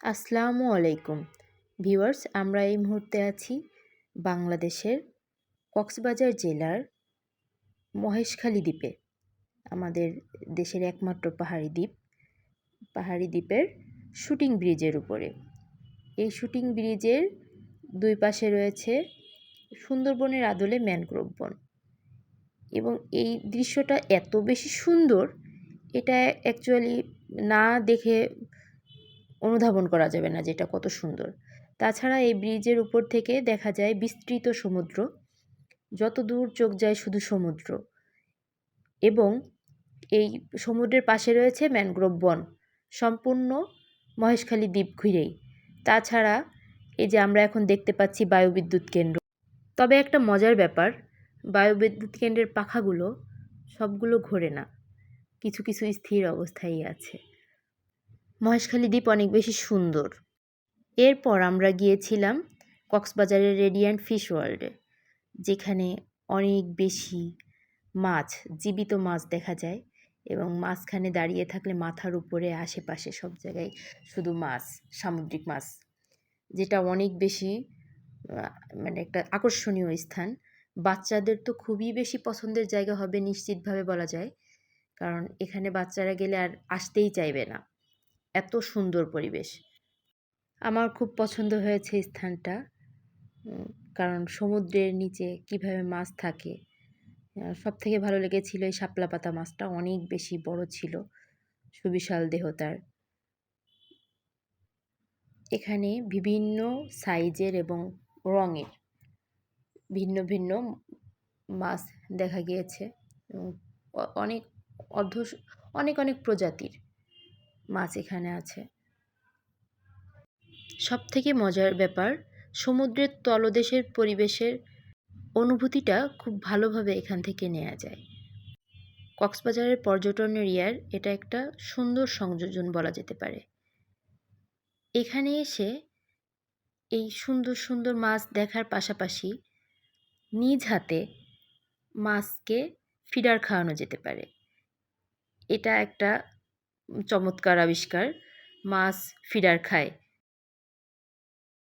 আসসালামু আলাইকুম। ভিউয়ার্স, আমরা এই মুহূর্তে আছি বাংলাদেশের কক্সবাজার জেলার মহেশখালী দ্বীপে, আমাদের দেশের একমাত্র পাহাড়ি দ্বীপ। পাহাড়ি দ্বীপের শুটিং ব্রিজের উপরে। এই শুটিং ব্রিজের দুই পাশে রয়েছে সুন্দরবনের আদলে ম্যানগ্রোভ বন। এবং এই দৃশ্যটা এত বেশি সুন্দর, এটা অ্যাকচুয়ালি না দেখে অনুধাবন করা যাবে না যেটা কত সুন্দর। তাছাড়া এই ব্রিজের উপর থেকে দেখা যায় বিস্তৃত সমুদ্র। যত দূর চোখ যায় শুধু সমুদ্র। এবং এই সমুদ্রের পাশে রয়েছে ম্যানগ্রোভ বন। সম্পূর্ণ মহেশখালী দ্বীপ ঘিরেই। তাছাড়া এই যে আমরা এখন দেখতে পাচ্ছি বায়ুবিদ্যুৎ কেন্দ্র। তবে একটা মজার ব্যাপার, বায়ুবিদ্যুৎ কেন্দ্রের পাখাগুলো সবগুলো ঘোরে না। কিছু কিছু স্থির অবস্থায় আছে। মহেশখালী দ্বীপ অনেক বেশি সুন্দর। এরপর আমরা গিয়েছিলাম কক্সবাজারের রেডিয়ান্ট ফিশ ওয়ার্ল্ডে যেখানে অনেক বেশি মাছ, জীবিত মাছ দেখা যায় এবং মাঝখানে দাঁড়িয়ে থাকলে মাথার উপরে আশেপাশে সব জায়গায় শুধু মাছ, সামুদ্রিক মাছ, যেটা অনেক বেশি মানে একটা আকর্ষণীয় স্থান। বাচ্চাদের তো খুবই বেশি পছন্দের জায়গা হবে, নিশ্চিতভাবে বলা যায়, কারণ এখানে বাচ্চারা গেলে আর আসতেই চাইবে না। এত সুন্দর পরিবেশ। আমার খুব পছন্দ হয়েছে স্থানটা। কারণ সমুদ্রের নিচে কীভাবে মাছ থাকে। সব থেকে ভালো লেগেছিল এই শাপলা পাতা মাছটা, অনেক বেশি বড় ছিল, সুবিশাল দেহ তার। এখানে বিভিন্ন সাইজের এবং রঙের ভিন্ন ভিন্ন মাছ দেখা গিয়েছে। অনেক অর্ধ অনেক অনেক প্রজাতির। মাছ এখানে আছে। সব থেকে মজার ব্যাপার, সমুদ্রের তলদেশের পরিবেশের অনুভূতিটা খুব ভালোভাবে এখান থেকে নেওয়া যায়। কক্সবাজারের পর্যটন এরিয়ার এটা একটা সুন্দর সংযোজন বলা যেতে পারে। এখানে এসে এই সুন্দর সুন্দর মাছ দেখার পাশাপাশি নিজ হাতে মাছকে ফিডার খাওয়ানো যেতে পারে। এটা একটা চমৎকার আবিষ্কার মাছ ফিডার খায়।